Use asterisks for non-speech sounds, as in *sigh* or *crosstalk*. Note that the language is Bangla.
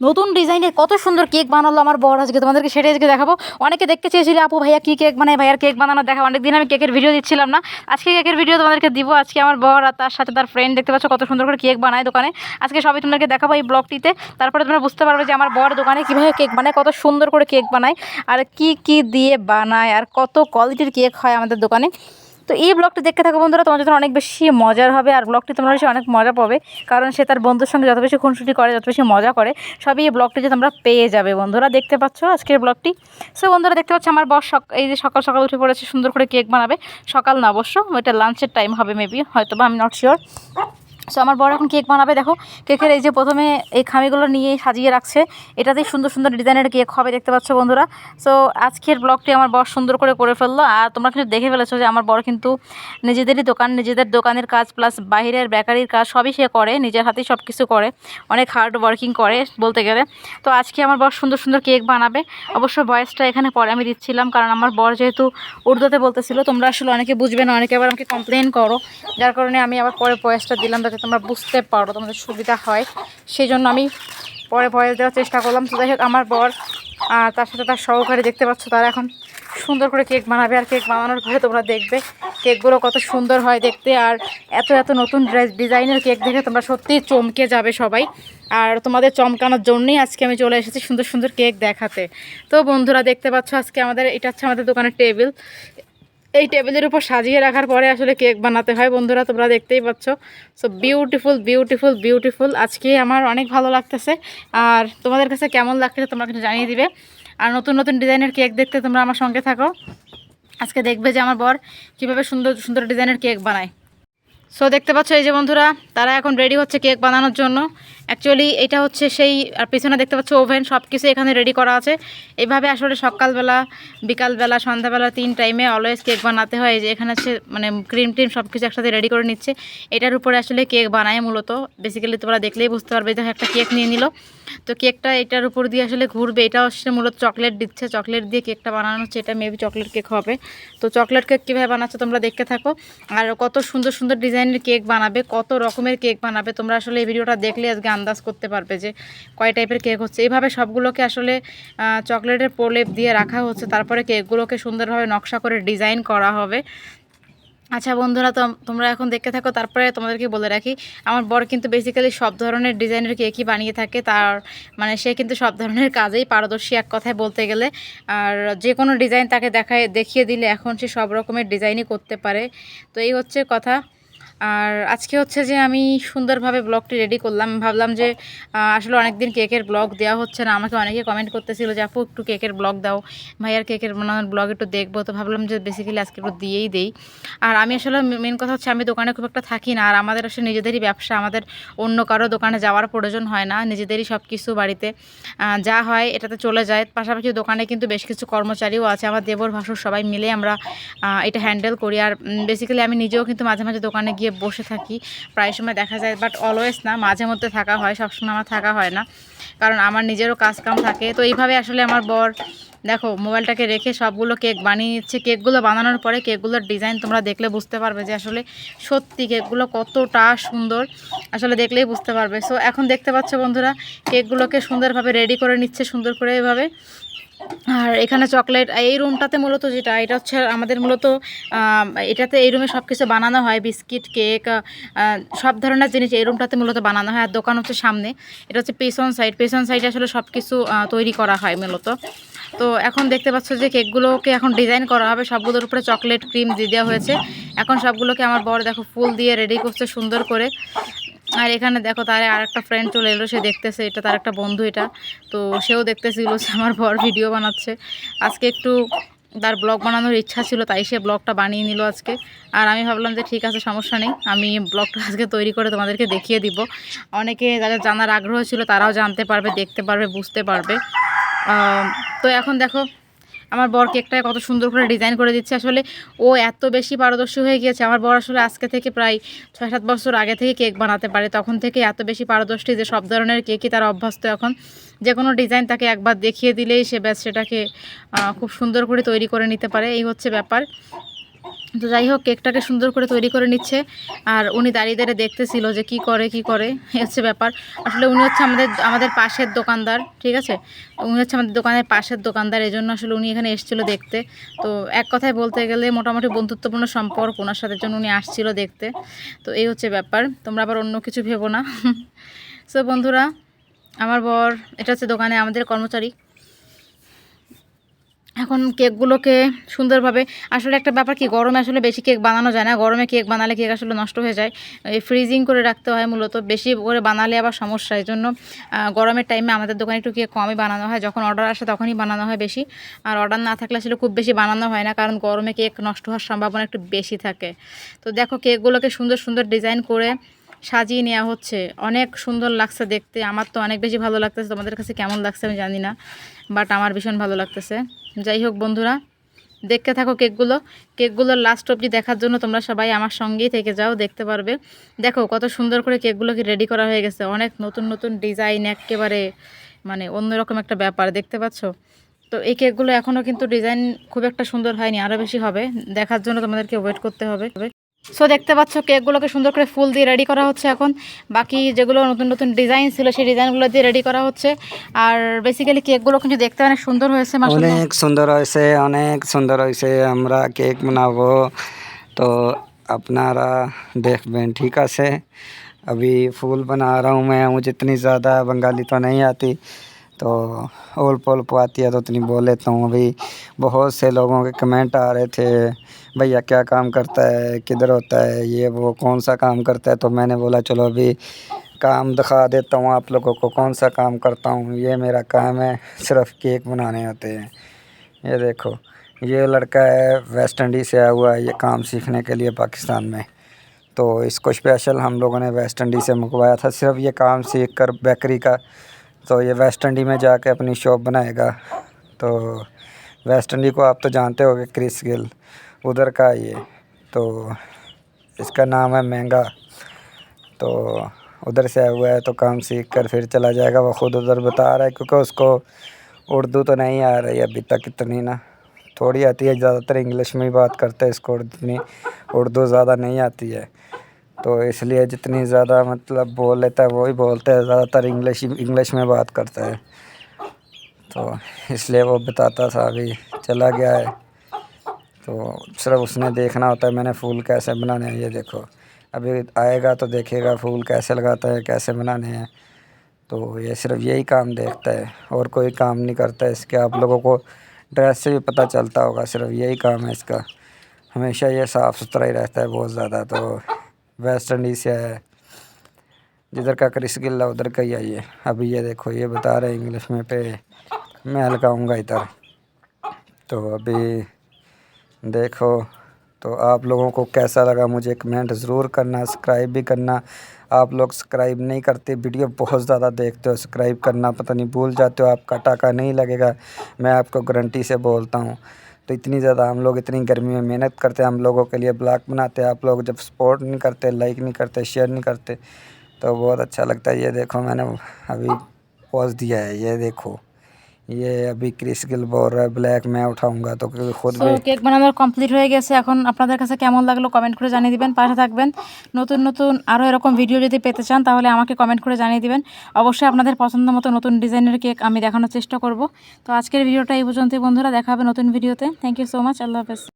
নতুন ডিজাইনের কত সুন্দর কেক বানালো আমার বর আজকে, তোমাদেরকে সেটাই আজকে দেখাবো। অনেকে দেখতে চেয়েছিল, আপু ভাইয়া কী কেক বানায়? ভাইয়ার কেক বানানো দেখা অনেকদিন আমি কেকের ভিডিও দিচ্ছিলাম না। আজকে কেকের ভিডিও তোমাদেরকে দিব। আজকে আমার বর আর তার সাথে তার ফ্রেন্ড দেখতে পাচ্ছ, কত সুন্দর করে কেক বানায় দোকানে। আজকে সবই তোমাদেরকে দেখাবো এই ব্লগটিতে তারপরে তোমরা বুঝতে পারবে যে আমার বর দোকানে কীভাবে কেক বানায়, কত সুন্দর করে কেক বানায়, আর কি কি দিয়ে বানায়, আর কত কোয়ালিটির কেক হয় আমাদের দোকানে। তো এই ব্লগটি দেখতে থাকো বন্ধুরা, তোমার জন্য অনেক বেশি মজার হবে আর ব্লগটি তোমরা বেশি অনেক মজা পাবে, কারণ সে তার বন্ধুর সঙ্গে যত বেশি খুনসুটি করে, যত বেশি মজা করে, সবই এই ব্লগটি যে তোমরা পেয়ে যাবে। বন্ধুরা, দেখতে পাচ্ছ আজকের ব্লগটি সো বন্ধুরা, দেখতে পাচ্ছ আমার বস এই যে সকাল সকাল উঠে পড়েছে, সুন্দর করে কেক বানাবে। সকাল না, অবশ্য ওইটা লাঞ্চের টাইম হবে মেবি হয়তো বা আমি নট শিওর সো আমার বড় এখন কেক বানাবে, দেখো। কেকের এই যে প্রথমে এই খামিগুলো নিয়ে সাজিয়ে রাখছে, এটাতেই সুন্দর সুন্দর ডিজাইনের কেক হবে, দেখতে পাচ্ছ বন্ধুরা। সো আজকের ব্লগটি আমার বর সুন্দর করে করে ফেলল, আর তোমরা কিন্তু দেখে ফেলেছো যে আমার বর কিন্তু নিজেদেরই দোকান, নিজেদের দোকানের কাজ প্লাস বাইরের বেকারির কাজ সবই সে করে, নিজের হাতেই সব কিছু করে, অনেক হার্ড ওয়ার্কিং করে বলতে গেলে। তো আজকে আমার বর সুন্দর সুন্দর কেক বানাবে। অবশ্য ভয়েসটা এখানে পরে আমি দিচ্ছিলাম, কারণ আমার বর যেহেতু উর্দুতে বলতেছিল, তোমরা আসলে অনেকে বুঝবে না, অনেকে আবার আমাকে কমপ্লেন করো। যার কারণে আমি আবার পরে বয়সটা দিলাম যাতে তোমরা বুঝতে পারো তোমাদের সুবিধা হয়। সেই জন্য আমি পরে ভয়েস দেওয়ার চেষ্টা করলাম। তো যাই হোক, আমার বর তার সাথে তার সহকারী দেখতে পাচ্ছ, তারা এখন সুন্দর করে কেক বানাবে আর কেক বানানোর পরে তোমরা দেখবে। কেকগুলো কত সুন্দর হয় দেখতে আর এত এত নতুন ড্রেস ডিজাইনের কেক দেখে তোমরা সত্যিই চমকে যাবে সবাই। আর তোমাদের চমকানোর জন্যই আজকে আমি চলে এসেছি সুন্দর সুন্দর কেক দেখাতে। তো বন্ধুরা দেখতে পাচ্ছ, আজকে আমাদের, এটা হচ্ছে আমাদের দোকানের টেবিল। এই টেবিলের উপর সাজিয়ে রাখার পরে আসলে কেক বানাতে হয়। বন্ধুরা, তোমরা দেখতেই পাচ্ছ। সো বিউটিফুল বিউটিফুল বিউটিফুল আজকে আমার অনেক ভালো লাগতেছে। আর তোমাদের কাছে কেমন লাগতেছে তোমরা কিন্তু জানিয়ে দিবে। আর নতুন নতুন ডিজাইনের কেক দেখতে তোমরা আমার সঙ্গে থাকো। আজকে দেখবে যে আমার বর কীভাবে সুন্দর সুন্দর ডিজাইনের কেক বানায়। সো দেখতে পাচ্ছ এই যে বন্ধুরা, তারা এখন রেডি হচ্ছে কেক বানানোর জন্য। অ্যাকচুয়ালি এটা হচ্ছে সেই, আর পিছনে দেখতে পাচ্ছ ওভেন সব কিছু এখানে রেডি করা আছে। এইভাবে আসলে সকালবেলা, বিকালবেলা, সন্ধ্যাবেলা তিন টাইমে অলওয়েজ কেক বানাতে হয়। যে এখানে হচ্ছে মানে ক্রিম টিম সব কিছু একসাথে রেডি করে নিচ্ছে। এটার উপরে আসলে কেক বানায় মূলত। বেসিক্যালি তোমরা দেখলেই বুঝতে পারবে যে একটা কেক নিয়ে নিল। তো কেকটা এটার উপর দিয়ে আসলে ঘুরবে। এটা আসলে মূলত চকলেট দিচ্ছে। চকলেট দিয়ে কেকটা বানানো হচ্ছে। এটা মেবি চকলেট কেক হবে। তো চকলেট কেক কীভাবে বানাচ্ছে তোমরা দেখতে থাকো। আর কত সুন্দর সুন্দর ডিজাইনের কেক বানাবে, কত রকমের কেক বানাবে, তোমরা আসলে এই ভিডিওটা দেখলে আজকে আন্দাজ করতে পারবে যে কয় টাইপের কেক হচ্ছে। এইভাবে সবগুলোকে আসলে চকলেটের প্রলেপ দিয়ে রাখা হচ্ছে, তারপরে কেকগুলোকে সুন্দরভাবে নকশা করে ডিজাইন করা হবে। আচ্ছা বন্ধুরা, তো তোমরা এখন দেখতে থাকো, তারপরে তোমাদেরকে বলে রাখি, আমার বর কিন্তু বেসিক্যালি সব ধরনের ডিজাইনের কেকই বানিয়ে থাকে, তার মানে সে কিন্তু সব ধরনের কাজেই পারদর্শী এক কথায় বলতে গেলে। আর যে কোনো ডিজাইন তাকে দেখায়, দেখিয়ে দিলে এখন সে সব রকমের ডিজাইনই করতে পারে। তো এই হচ্ছে কথা। আর আজকে হচ্ছে যে আমি সুন্দরভাবে ব্লগটি রেডি করলাম। ভাবলাম যে আসলে অনেকদিন কেকের ব্লগ দেওয়া হচ্ছে না। আমাকে অনেকে কমেন্ট করতেছিল যে, আপু, একটু কেকের ব্লগ দাও। ভাইয়ার কেকের বানানোর ব্লগ একটু দেখব। তো ভাবলাম যে বেসিক্যালি আজকে একটু দিয়েই দেই। আর আমি আসলে মেন কথা হচ্ছে আমি দোকানে খুব একটা থাকি না। আর আমাদের আসলে নিজেদেরই ব্যবসা। আমাদের অন্য কারও দোকানে যাওয়ার প্রয়োজন হয় না। নিজেদেরই সব কিছু বাড়িতে যা হয় এটাতে চলে যায়। পাশাপাশি দোকানে কিন্তু বেশ কিছু কর্মচারীও আছে। আমার দেবর, ভাসুর সবাই মিলে আমরা এটা হ্যান্ডেল করি। আর বেসিক্যালি আমি নিজেও কিন্তু মাঝে মাঝে দোকানে গিয়ে বসে থাকি। প্রায় সময় দেখা যায় বাট অলওয়েজ না, মাঝে মধ্যে থাকা হয়, সবসময় আমার থাকা হয় না। কারণ আমার নিজেরও কাজ কাম থাকে। তো এইভাবে আসলে আমার বর, দেখো, মোবাইলটাকে রেখে সবগুলো কেক বানিয়ে নিচ্ছে। কেকগুলো বানানোর পরে কেকগুলোর ডিজাইন তোমরা দেখলে বুঝতে পারবে যে আসলে সত্যি কেকগুলো কতটা সুন্দর। আসলে দেখলেই বুঝতে পারবে। সো এখন দেখতে পাচ্ছ বন্ধুরা, কেকগুলোকে সুন্দরভাবে রেডি করে নিচ্ছে সুন্দর করে এভাবে। আর এখানে চকলেট, এই রুমটাতে মূলত যেটা, এটা হচ্ছে আমাদের মূলত এটাতে এই রুমে সব কিছু বানানো হয়, বিস্কিট, কেক সব ধরনের জিনিস এই রুমটাতে মূলত বানানো হয়। আর দোকান হচ্ছে সামনে, এটা হচ্ছে পেছন সাইড, পেছন সাইডে আসলে সব কিছু তৈরি করা হয় মূলত। তো এখন দেখতে পাচ্ছ যে কেকগুলোকে এখন ডিজাইন করা হবে, সবগুলোর উপরে চকলেট ক্রিম দিয়ে দেওয়া হয়েছে। এখন সবগুলোকে আমার বর দেখো ফুল দিয়ে রেডি করছে সুন্দর করে। আর এখানে দেখো তার আর একটা ফ্রেন্ড চলে এলো, সে দেখতেছে এটা তার একটা বন্ধু এটা। তো সেও দেখতেছিল যে আমার বর ভিডিও বানাচ্ছে। আজকে একটু তার ব্লগ বানানোর ইচ্ছা ছিল, তাই সে ব্লগটা বানিয়ে নিল আজকে। আর আমি ভাবলাম যে ঠিক আছে, সমস্যা নেই। আমি ব্লগটা আজকে তৈরি করে তোমাদেরকে দেখিয়ে দিব। অনেকে যাদের জানার আগ্রহ ছিল, তারাও জানতে পারবে, দেখতে পারবে, বুঝতে পারবে। তো এখন দেখো আমার বর কেকটা কত সুন্দর করে ডিজাইন করে দিচ্ছে। আসলে ও এত বেশি পারদর্শী হয়ে গিয়েছে। আমার বর আসলে আজকে থেকে প্রায় ছয় সাত বছর আগে থেকে কেক বানাতে পারে। তখন থেকে এত বেশি পারদর্শী যে সব ধরনের কেকই তার অভ্যস্ত এখন। যে কোনো ডিজাইন তাকে একবার দেখিয়ে দিলেই সে ব্যাস সেটাকে খুব সুন্দর করে তৈরি করে নিতে পারে। এই হচ্ছে ব্যাপার। তো যাই হোক, কেকটাকে সুন্দর করে তৈরি করে নিচ্ছে। আর উনি দাঁড়িয়ে দাঁড়িয়ে দেখতেছিল যে কি করে কি করে হচ্ছে ব্যাপার। আসলে উনি হচ্ছে আমাদের আমাদের পাশের দোকানদার, ঠিক আছে? উনি হচ্ছে আমাদের দোকানের পাশের দোকানদার এই জন্য আসলে উনি এখানে এসেছিল দেখতে। তো এক কথায় বলতে গেলে মোটামুটি বন্ধুত্বপূর্ণ সম্পর্ক, ওনার সাথে জন্য উনি আসছিল দেখতে। তো এই হচ্ছে ব্যাপার, তোমরা আবার অন্য কিছু ভেবো না। *laughs* সো বন্ধুরা, আমার বর, এটা হচ্ছে দোকানে আমাদের কর্মচারী। এখন কেকগুলোকে সুন্দরভাবে, আসলে একটা ব্যাপার কি, গরমে আসলে বেশি কেক বানানো যায় না। গরমে কেক বানালে কেক আসলে নষ্ট হয়ে যায়। এই ফ্রিজিং করে রাখতে হয় মূলত, বেশি করে বানালে আবার সমস্যা। এই জন্য গরমের টাইমে আমাদের দোকানে একটু কেক কমই বানানো হয়। যখন অর্ডার আসে তখনই বানানো হয় বেশি। আর অর্ডার না থাকলে আসলে খুব বেশি বানানো হয় না, কারণ গরমে কেক নষ্ট হওয়ার সম্ভাবনা একটু বেশি থাকে। তো দেখো, কেকগুলোকে সুন্দর সুন্দর ডিজাইন করে সাজিয়ে নেওয়া হচ্ছে। অনেক সুন্দর লাগছে দেখতে। আমার তো অনেক বেশি ভালো লাগতেছে। তোমাদের কাছে কেমন লাগছে আমি জানি না বাট আমার ভীষণ ভালো লাগতেছে। যাই হোক বন্ধুরা, দেখতে থাকো কেকগুলো। কেকগুলোর লাস্ট অবধি দেখার জন্য তোমরা সবাই আমার সঙ্গেই থেকে যাও, দেখতে পারবে। দেখো, কত সুন্দর করে কেকগুলোকে রেডি করা হয়ে গেছে। অনেক নতুন নতুন ডিজাইন একেবারে মানে অন্যরকম একটা ব্যাপার, দেখতে পাচ্ছ? তো এই কেকগুলো এখনও কিন্তু ডিজাইন খুব একটা সুন্দর হয়নি আরও বেশি হবে। দেখার জন্য তোমাদেরকে ওয়েট করতে হবে। সো দেখতে পাচ্ছ কেকগুলোকে সুন্দর করে ফুল দিয়ে রেডি করা হচ্ছে এখন বাকি যেগুলো নতুন নতুন ডিজাইন ছিল সেই ডিজাইনগুলো দিয়ে রেডি করা হচ্ছে আর বেসিক্যালি কেকগুলো কিন্তু দেখতে অনেক সুন্দর হয়েছে মাসাল্লাহ অনেক সুন্দর হয়েছে অনেক সুন্দর হয়েছে আমরা কেক বানাবো তো আপনারা দেখবেন ঠিক আছে अभी फूल बना रहा हूँ मैं मुझे इतनी ज़्यादा बंगाली तो नहीं आती तो ओल्प ओल्प आती है तो इतनी बोल लेता हूँ। अभी बहुत से लोगों के कमेंट आ रहे थे, भैया क्या काम करता है? किधर होता है? ये वो कौन सा काम करता है? तो मैंने बोला, चलो अभी काम दिखा देता हूँ आप लोगों को, कौन सा काम करता हूँ? ये मेरा काम है, सिर्फ़ केक बनाने होते हैं। ये देखो, ये लड़का है वेस्ट इंडीज़ से आया हुआ है, ये काम सीखने के लिए पाकिस्तान में। तो इसको स्पेशल हम लोगों ने वेस्ट इंडीज़ से मंगवाया था, सिर्फ़ ये काम सीख कर बेकरी का तो ये वेस्ट इंडी में जाके अपनी शॉप बनाएगा। तो वेस्ट इंडी को आप तो जानते होगे क्रिस गिल उधर का ये। तो इसका नाम है महँगा। तो उधर से आया हुआ है तो काम सीख कर फिर चला जाएगा। वो ख़ुद उधर बता रहा है, क्योंकि उसको उर्दू तो नहीं आ रही अभी तक इतनी ना। थोड़ी आती है, ज़्यादातर इंग्लिश में ही बात करते हैं इसको इतनी उर्दू ज़्यादा नहीं आती है। तो इसलिए जितनी ज़्यादा मतलब बोल लेता है, वही बोलते हैं। ज़्यादातर इंग्लिश इंग्लिश में बात करता है। तो इसलिए वो बताता था अभी चला गया है। तो सिर्फ़ उसने देखना होता है, मैंने फूल कैसे बनाने हैं, ये देखो। अभी आएगा तो देखेगा फूल कैसे लगाता है, कैसे बनाने हैं। तो ये सिर्फ़ यही काम देखता है, और कोई काम नहीं करता है इसके। आप लोगों को ड्रेस से भी पता चलता होगा, सिर्फ़ यही काम है इसका। हमेशा ये साफ़ सुथरा ही रहता है बहुत ज़्यादा तो वेस्ट इंडीज़ से है। जिधर का क्रिस गिल उधर का ही है अभी ये देखो, ये बता रहे इंग्लिश में पे, मैं हल्काऊँगा इधर। तो अभी देखो तो आप लोगों को कैसा लगा मुझे कमेंट ज़रूर करना सब्सक्राइब भी करना। आप लोग सब्सक्राइब नहीं करते वीडियो बहुत ज़्यादा देखते हो सब्सक्राइब करना पता नहीं, भूल जाते हो, आपका टाका नहीं लगेगा। मैं आपको गारंटी से बोलता हूँ। तो इतनी ज़्यादा हम लोग इतनी गर्मी में मेहनत करते हैं, हम लोगों के लिए ब्लॉग बनाते हैं। आप लोग जब सपोर्ट नहीं करते लाइक नहीं करते शेयर नहीं करते तो बहुत अच्छा लगता है। ये देखो, मैंने अभी पॉज दिया है, ये देखो। ये अभी क्रिस गिल बोल रहा है ब्लैक मैं उठाऊंगा तो क्योंकि खुद সো भी কেক বানানোর কমপ্লিট হয়ে গেছে এখন আপনাদের কাছে কেমন লাগলো কমেন্ট করে জানিয়ে দিবেন পাশে থাকবেন নতুন নতুন আরও এরকম ভিডিও যদি পেতে চান তাহলে আমাকে কমেন্ট করে জানিয়ে দিবেন অবশ্যই আপনাদের পছন্দ মতো নতুন ডিজাইনের কেক আমি দেখানোর চেষ্টা করব তো আজকের ভিডিওটা এই পর্যন্তই বন্ধুরা দেখা হবে নতুন ভিডিওতে thank you so much Allah হাফেজ